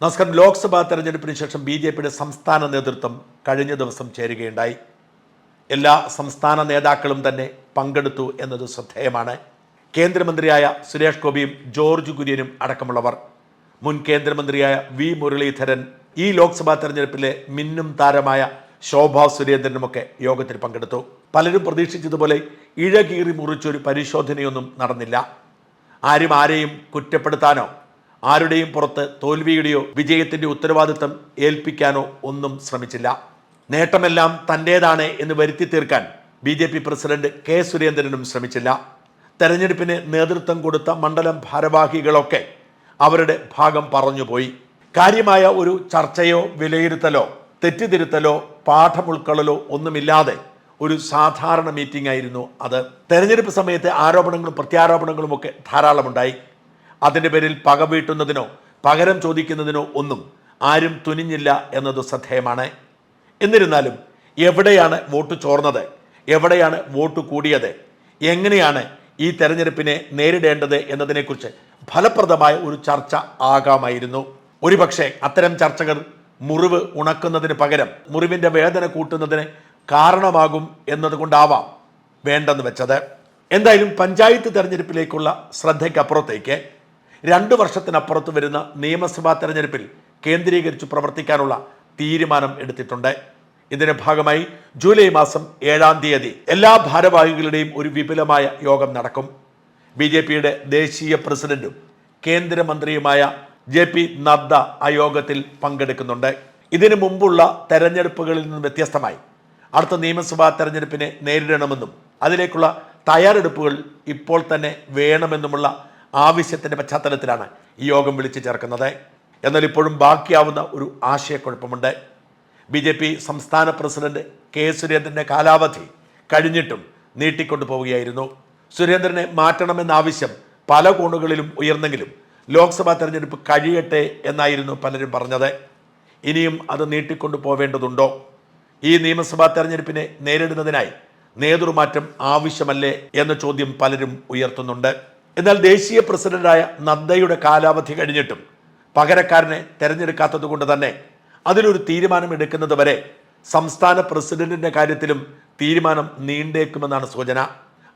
നമസ്കാരം. ലോക്സഭാ തെരഞ്ഞെടുപ്പിന് ശേഷം ബി ജെ പിയുടെ സംസ്ഥാന നേതൃത്വം കഴിഞ്ഞ ദിവസം ചേരുകയുണ്ടായി. എല്ലാ സംസ്ഥാന നേതാക്കളും തന്നെ പങ്കെടുത്തു എന്നത് ശ്രദ്ധേയമാണ്. കേന്ദ്രമന്ത്രിയായ സുരേഷ് ഗോപിയും ജോർജ് കുര്യനും അടക്കമുള്ളവർ. മുൻ കേന്ദ്രമന്ത്രിയായ വി മുരളീധരൻ ഈ ലോക്സഭാ തെരഞ്ഞെടുപ്പിലെ മിന്നും താരമായ ശോഭാ സുരേന്ദ്രനുമൊക്കെ യോഗത്തിൽ പങ്കെടുത്തു. പലരും പ്രതീക്ഷിച്ചതുപോലെ ഇഴകീറി മുറിച്ചൊരു പരിശോധനയൊന്നും നടന്നില്ല. ആരും ആരെയും കുറ്റപ്പെടുത്താനോ ആരുടെയും പുറത്ത് തോൽവിയുടെയോ വിജയത്തിന്റെ ഉത്തരവാദിത്തം ഏൽപ്പിക്കാനോ ഒന്നും ശ്രമിച്ചില്ല. നേട്ടമെല്ലാം തന്റേതാണ് എന്ന് വരുത്തി തീർക്കാൻ B J P president K സുരേന്ദ്രനും ശ്രമിച്ചില്ല. തെരഞ്ഞെടുപ്പിന് നേതൃത്വം കൊടുത്ത മണ്ഡലം ഭാരവാഹികളൊക്കെ അവരുടെ ഭാഗം പറഞ്ഞുപോയി. കാര്യമായ ഒരു ചർച്ചയോ വിലയിരുത്തലോ തെറ്റിതിരുത്തലോ പാഠമുൾക്കൊള്ളലോ ഒന്നുമില്ലാതെ ഒരു സാധാരണ മീറ്റിംഗ് ആയിരുന്നു അത്. തെരഞ്ഞെടുപ്പ് സമയത്ത് ആരോപണങ്ങളും പ്രത്യാരോപണങ്ങളും ഒക്കെ ധാരാളമുണ്ടായി. അതിന്റെ പേരിൽ പക വീട്ടുന്നതിനോ പകരം ചോദിക്കുന്നതിനോ ഒന്നും ആരും തുനിഞ്ഞില്ല എന്നത് ശ്രദ്ധേയമാണ്. എന്നിരുന്നാലും എവിടെയാണ് വോട്ട് ചോർന്നത്? എവിടെയാണ് വോട്ട് കൂടിയത്? എങ്ങനെയാണ് ഈ തെരഞ്ഞെടുപ്പിനെ നേരിടേണ്ടത് എന്നതിനെക്കുറിച്ച് ഫലപ്രദമായ ഒരു ചർച്ച ആകാമായിരുന്നു. ഒരുപക്ഷെ അത്തരം ചർച്ചകൾ മുറിവ് ഉണക്കുന്നതിന് പകരം മുറിവിന്റെ വേദന കൂട്ടുന്നതിന് കാരണമാകും എന്നതുകൊണ്ടാവാം വേണ്ടെന്ന് വെച്ചത്. എന്തായാലും പഞ്ചായത്ത് തെരഞ്ഞെടുപ്പിലേക്കുള്ള ശ്രദ്ധയ്ക്കപ്പുറത്തേക്ക് രണ്ട് വർഷത്തിനപ്പുറത്ത് വരുന്ന നിയമസഭാ തെരഞ്ഞെടുപ്പിൽ കേന്ദ്രീകരിച്ച് പ്രവർത്തിക്കാനുള്ള തീരുമാനം എടുത്തിട്ടുണ്ട്. ഇതിന്റെ ഭാഗമായി ജൂലൈ മാസം ഏഴാം തീയതി എല്ലാ ഭാരവാഹികളുടെയും ഒരു വിപുലമായ യോഗം നടക്കും. ബി ജെ പിയുടെ ദേശീയ പ്രസിഡന്റും കേന്ദ്രമന്ത്രിയുമായ ജെ പി നദ്ദ ആ യോഗത്തിൽ പങ്കെടുക്കുന്നുണ്ട്. ഇതിനു മുമ്പുള്ള തെരഞ്ഞെടുപ്പുകളിൽ നിന്ന് വ്യത്യസ്തമായി അടുത്ത നിയമസഭാ തെരഞ്ഞെടുപ്പിനെ നേരിടണമെന്നും അതിലേക്കുള്ള തയ്യാറെടുപ്പുകൾ ഇപ്പോൾ തന്നെ വേണമെന്നുമുള്ള ആവശ്യത്തിന്റെ പശ്ചാത്തലത്തിലാണ് ഈ യോഗം വിളിച്ചു ചേർക്കുന്നത്. എന്നാൽ ഇപ്പോഴും ബാക്കിയാവുന്ന ഒരു ആശയക്കുഴപ്പമുണ്ട്. ബി ജെ പി സംസ്ഥാന പ്രസിഡന്റ് കെ സുരേന്ദ്രന്റെ കാലാവധി കഴിഞ്ഞിട്ടും നീട്ടിക്കൊണ്ടു പോവുകയായിരുന്നു സുരേന്ദ്രനെ മാറ്റണമെന്ന ആവശ്യം പല കോണുകളിലും ഉയർന്നെങ്കിലും ലോക്സഭാ തെരഞ്ഞെടുപ്പ് കഴിയട്ടെ എന്നായിരുന്നു പലരും പറഞ്ഞത്. ഇനിയും അത് നീട്ടിക്കൊണ്ടു പോവേണ്ടതുണ്ടോ ഈ നിയമസഭാ തെരഞ്ഞെടുപ്പിനെ നേരിടുന്നതിനായി നേതൃമാറ്റം ആവശ്യമല്ലേ എന്ന ചോദ്യം പലരും ഉയർത്തുന്നുണ്ട്. എന്നാൽ ദേശീയ പ്രസിഡന്റായ നദ്ദയുടെ കാലാവധി കഴിഞ്ഞിട്ടും പകരക്കാരനെ തെരഞ്ഞെടുക്കാത്തത് കൊണ്ട് തന്നെ അതിലൊരു തീരുമാനം എടുക്കുന്നത് വരെ സംസ്ഥാന പ്രസിഡന്റിന്റെ കാര്യത്തിലും തീരുമാനം നീണ്ടേക്കുമെന്നാണ് സൂചന.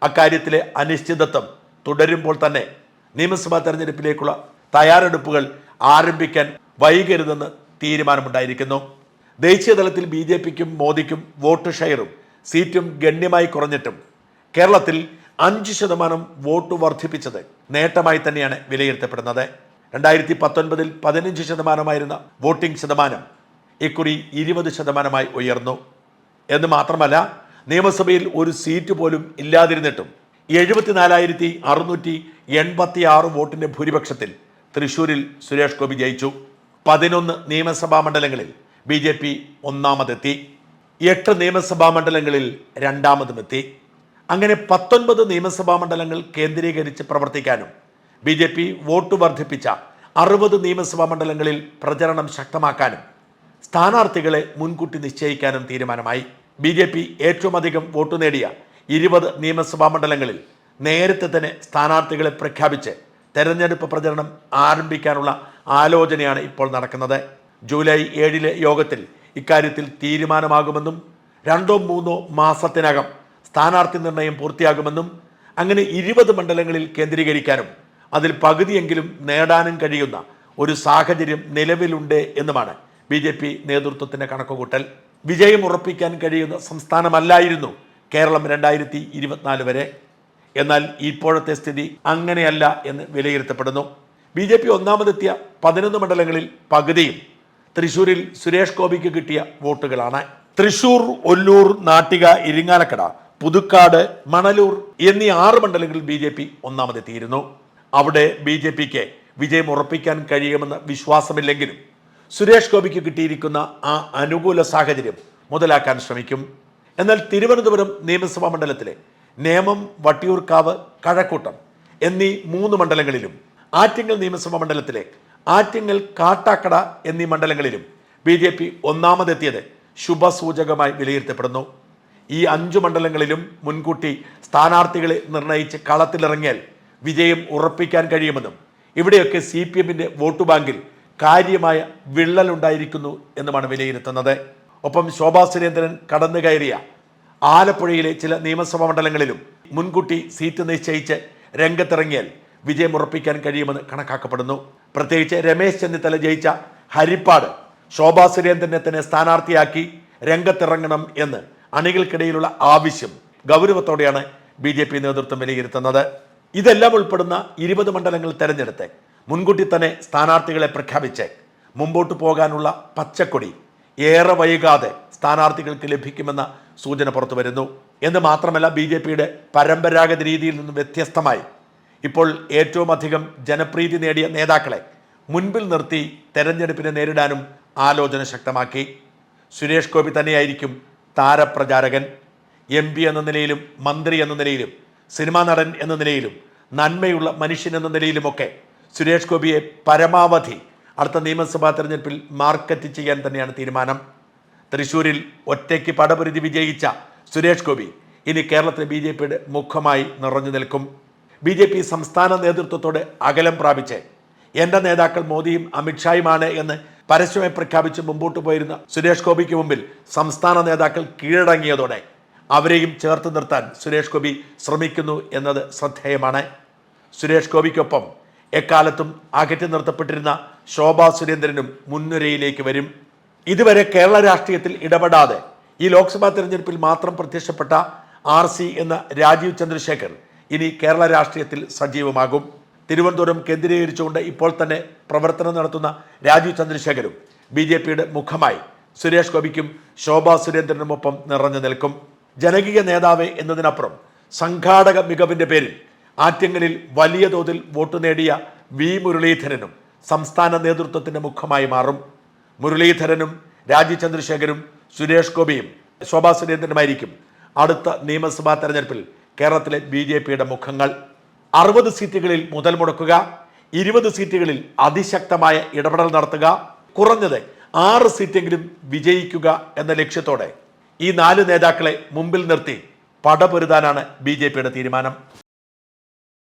അക്കാര്യത്തിലെ അനിശ്ചിതത്വം തുടരുമ്പോൾ തന്നെ നിയമസഭാ തെരഞ്ഞെടുപ്പിലേക്കുള്ള തയ്യാറെടുപ്പുകൾ ആരംഭിക്കാൻ വൈകരുതെന്ന് തീരുമാനമുണ്ടായിരിക്കുന്നു. ദേശീയ തലത്തിൽ ബി ജെ പിക്കും മോദിക്കും വോട്ട് ഷെയറും സീറ്റും ഗണ്യമായി കുറഞ്ഞിട്ടും കേരളത്തിൽ അഞ്ച് ശതമാനം വോട്ട് വർദ്ധിപ്പിച്ചത് നേട്ടമായി തന്നെയാണ് വിലയിരുത്തപ്പെടുന്നത്. രണ്ടായിരത്തി പത്തൊൻപതിൽ പതിനഞ്ച് ശതമാനമായിരുന്ന വോട്ടിംഗ് ശതമാനം ഇക്കുറി ഇരുപത് ശതമാനമായി ഉയർന്നു. എന്ന് മാത്രമല്ല നിയമസഭയിൽ ഒരു സീറ്റ് പോലും ഇല്ലാതിരുന്നിട്ടും എഴുപത്തിനാലായിരത്തി അറുന്നൂറ്റി എൺപത്തി ആറ് വോട്ടിന്റെ ഭൂരിപക്ഷത്തിൽ തൃശൂരിൽ സുരേഷ് ഗോപി ജയിച്ചു. പതിനൊന്ന് നിയമസഭാ മണ്ഡലങ്ങളിൽ ബി ജെ പി ഒന്നാമതെത്തി. എട്ട് നിയമസഭാ മണ്ഡലങ്ങളിൽ രണ്ടാമതുമെത്തി. അങ്ങനെ പത്തൊൻപത് നിയമസഭാ മണ്ഡലങ്ങൾ കേന്ദ്രീകരിച്ച് പ്രവർത്തിക്കാനും ബി ജെ പി വോട്ട് വർദ്ധിപ്പിച്ച അറുപത് നിയമസഭാ മണ്ഡലങ്ങളിൽ പ്രചരണം ശക്തമാക്കാനും സ്ഥാനാർത്ഥികളെ മുൻകൂട്ടി നിശ്ചയിക്കാനും തീരുമാനമായി. ബി ജെ പി ഏറ്റവും അധികം വോട്ട് നേടിയ ഇരുപത് നിയമസഭാ മണ്ഡലങ്ങളിൽ നേരത്തെ തന്നെ സ്ഥാനാർത്ഥികളെ പ്രഖ്യാപിച്ച് തെരഞ്ഞെടുപ്പ് പ്രചരണം ആരംഭിക്കാനുള്ള ആലോചനയാണ് ഇപ്പോൾ നടക്കുന്നത്. ജൂലൈ ഏഴിലെ യോഗത്തിൽ ഇക്കാര്യത്തിൽ തീരുമാനമാകുമെന്നും രണ്ടോ മൂന്നോ മാസത്തിനകം സ്ഥാനാർത്ഥി നിർണയം പൂർത്തിയാകുമെന്നും അങ്ങനെ ഇരുപത് മണ്ഡലങ്ങളിൽ കേന്ദ്രീകരിക്കാനും അതിൽ പകുതിയെങ്കിലും നേടാനും കഴിയുന്ന ഒരു സാഹചര്യം നിലവിലുണ്ട് എന്നുമാണ് ബി ജെ പി നേതൃത്വത്തിന്റെ കണക്കുകൂട്ടൽ. വിജയം ഉറപ്പിക്കാൻ കഴിയുന്ന സംസ്ഥാനമല്ലായിരുന്നു കേരളം രണ്ടായിരത്തി ഇരുപത്തിനാല് വരെ. എന്നാൽ ഇപ്പോഴത്തെ സ്ഥിതി അങ്ങനെയല്ല എന്ന് വിലയിരുത്തപ്പെടുന്നു. ബി ജെ പി ഒന്നാമതെത്തിയ പതിനൊന്ന് മണ്ഡലങ്ങളിൽ പകുതിയും തൃശൂരിൽ സുരേഷ് ഗോപിക്ക് കിട്ടിയ വോട്ടുകളാണ്. തൃശൂർ ഒല്ലൂർ നാട്ടിക ഇരിങ്ങാലക്കട പുതുക്കാട് മണലൂർ എന്നീ ആറ് മണ്ഡലങ്ങളിൽ ബി ജെ പി ഒന്നാമതെത്തിയിരുന്നു. അവിടെ ബി ജെ പിക്ക് വിജയം ഉറപ്പിക്കാൻ കഴിയുമെന്ന വിശ്വാസമില്ലെങ്കിലും സുരേഷ് ഗോപിക്ക് കിട്ടിയിരിക്കുന്ന ആ അനുകൂല സാഹചര്യം മുതലാക്കാൻ ശ്രമിക്കും. എന്നാൽ തിരുവനന്തപുരം നിയമസഭാ മണ്ഡലത്തിലെ നേമം വട്ടിയൂർക്കാവ് കഴക്കൂട്ടം എന്നീ മൂന്ന് മണ്ഡലങ്ങളിലും ആറ്റിങ്ങൽ നിയമസഭാ മണ്ഡലത്തിലെ ആറ്റിങ്ങൽ കാട്ടാക്കട എന്നീ മണ്ഡലങ്ങളിലും ബി ജെ പി ഒന്നാമതെത്തിയത് ശുഭസൂചകമായി വിലയിരുത്തപ്പെടുന്നു. ഈ അഞ്ചു മണ്ഡലങ്ങളിലും മുൻകൂട്ടി സ്ഥാനാർത്ഥികളെ നിർണയിച്ച് കളത്തിലിറങ്ങിയാൽ വിജയം ഉറപ്പിക്കാൻ കഴിയുമെന്നും ഇവിടെയൊക്കെ സി പി എമ്മിന്റെ വോട്ട് ബാങ്കിൽ കാര്യമായ വിള്ളലുണ്ടായിരിക്കുന്നു എന്നുമാണ് വിലയിരുത്തുന്നത്. ഒപ്പം ശോഭാ സുരേന്ദ്രൻ കടന്നു കയറിയ ആലപ്പുഴയിലെ ചില നിയമസഭാ മണ്ഡലങ്ങളിലും മുൻകൂട്ടി സീറ്റ് നിശ്ചയിച്ച് രംഗത്തിറങ്ങിയാൽ വിജയം ഉറപ്പിക്കാൻ കഴിയുമെന്ന് കണക്കാക്കപ്പെടുന്നു. പ്രത്യേകിച്ച് രമേശ് ചെന്നിത്തല ജയിച്ച ഹരിപ്പാട് ശോഭാ സുരേന്ദ്രനെ തന്നെ സ്ഥാനാർത്ഥിയാക്കി രംഗത്തിറങ്ങണം എന്ന് അണികൾക്കിടയിലുള്ള ആവശ്യം ഗൗരവത്തോടെയാണ് ബി ജെ പി നേതൃത്വം വിലയിരുത്തുന്നത്. ഇതെല്ലാം ഉൾപ്പെടുന്ന ഇരുപത് മണ്ഡലങ്ങൾ തെരഞ്ഞെടുത്ത് മുൻകൂട്ടി തന്നെ സ്ഥാനാർത്ഥികളെ പ്രഖ്യാപിച്ച് മുമ്പോട്ട് പോകാനുള്ള പച്ചക്കൊടി ഏറെ വൈകാതെ സ്ഥാനാർത്ഥികൾക്ക് ലഭിക്കുമെന്ന സൂചന പുറത്തു വരുന്നു. എന്ന് മാത്രമല്ല ബി ജെ പിയുടെ പരമ്പരാഗത രീതിയിൽ നിന്നും വ്യത്യസ്തമായി ഇപ്പോൾ ഏറ്റവും അധികം ജനപ്രീതി നേടിയ നേതാക്കളെ മുൻപിൽ നിർത്തി തെരഞ്ഞെടുപ്പിനെ നേരിടാനും ആലോചന ശക്തമാക്കി. സുരേഷ് ഗോപി തന്നെയായിരിക്കും താരപ്രചാരകൻ എം പി എന്ന നിലയിലും മന്ത്രി എന്ന നിലയിലും സിനിമാ നടൻ എന്ന നിലയിലും നന്മയുള്ള മനുഷ്യൻ എന്ന നിലയിലുമൊക്കെ സുരേഷ് ഗോപിയെ പരമാവധി അടുത്ത നിയമസഭാ തെരഞ്ഞെടുപ്പിൽ മാർക്കറ്റ് ചെയ്യാൻ തന്നെയാണ് തീരുമാനം. തൃശ്ശൂരിൽ ഒറ്റയ്ക്ക് പടപരിധി വിജയിച്ച സുരേഷ് ഗോപി ഇനി കേരളത്തിലെ ബി ജെ പിയുടെ മുഖമായി നിറഞ്ഞു നിൽക്കും. ബി ജെ പി സംസ്ഥാന നേതൃത്വത്തോട് അകലം പ്രാപിച്ച് എന്റെ നേതാക്കൾ മോദിയും അമിത്ഷായുമാണ് എന്ന് പരസ്യമായി പ്രഖ്യാപിച്ച് മുമ്പോട്ട് പോയിരുന്ന സുരേഷ് ഗോപിക്ക് മുമ്പിൽ സംസ്ഥാന നേതാക്കൾ കീഴടങ്ങിയതോടെ അവരെയും ചേർത്ത് നിർത്താൻ സുരേഷ് ഗോപി ശ്രമിക്കുന്നു എന്നത് ശ്രദ്ധേയമാണ്. സുരേഷ് ഗോപിക്കൊപ്പം എക്കാലത്തും അകറ്റി നിർത്തപ്പെട്ടിരുന്ന ശോഭാ സുരേന്ദ്രനും മുൻനിരയിലേക്ക് വരും. ഇതുവരെ കേരള രാഷ്ട്രീയത്തിൽ ഇടപെടാതെ ഈ ലോക്സഭാ തെരഞ്ഞെടുപ്പിൽ മാത്രം പ്രത്യക്ഷപ്പെട്ട ആർ എന്ന രാജീവ് ചന്ദ്രശേഖർ ഇനി കേരള രാഷ്ട്രീയത്തിൽ സജീവമാകും. തിരുവനന്തപുരം കേന്ദ്രീകരിച്ചുകൊണ്ട് ഇപ്പോൾ തന്നെ പ്രവർത്തനം നടത്തുന്ന രാജീവ് ചന്ദ്രശേഖരും ബി ജെ പിയുടെ മുഖമായി സുരേഷ് ഗോപിക്കും ശോഭാ സുരേന്ദ്രനുമൊപ്പം നിറഞ്ഞു നിൽക്കും. ജനകീയ നേതാവ് എന്നതിനപ്പുറം സംഘാടക മികവിന്റെ പേരിൽ ആറ്റിങ്ങലിൽ വലിയ തോതിൽ വോട്ട് നേടിയ വി മുരളീധരനും സംസ്ഥാന നേതൃത്വത്തിന്റെ മുഖമായി മാറും. മുരളീധരനും രാജീവ് ചന്ദ്രശേഖരും സുരേഷ് ഗോപിയും ശോഭാ സുരേന്ദ്രനുമായിരിക്കും അടുത്ത നിയമസഭാ തെരഞ്ഞെടുപ്പിൽ കേരളത്തിലെ ബി മുഖങ്ങൾ. അറുപത് സീറ്റുകളിൽ മുതൽ മുടക്കുക ഇരുപത് സീറ്റുകളിൽ അതിശക്തമായ ഇടപെടൽ നടത്തുക കുറഞ്ഞത് ആറ് സീറ്റെങ്കിലും വിജയിക്കുക എന്ന ലക്ഷ്യത്തോടെ ഈ നാല് നേതാക്കളെ മുമ്പിൽ നിർത്തി പടപൊരുതാനാണ് ബി തീരുമാനം.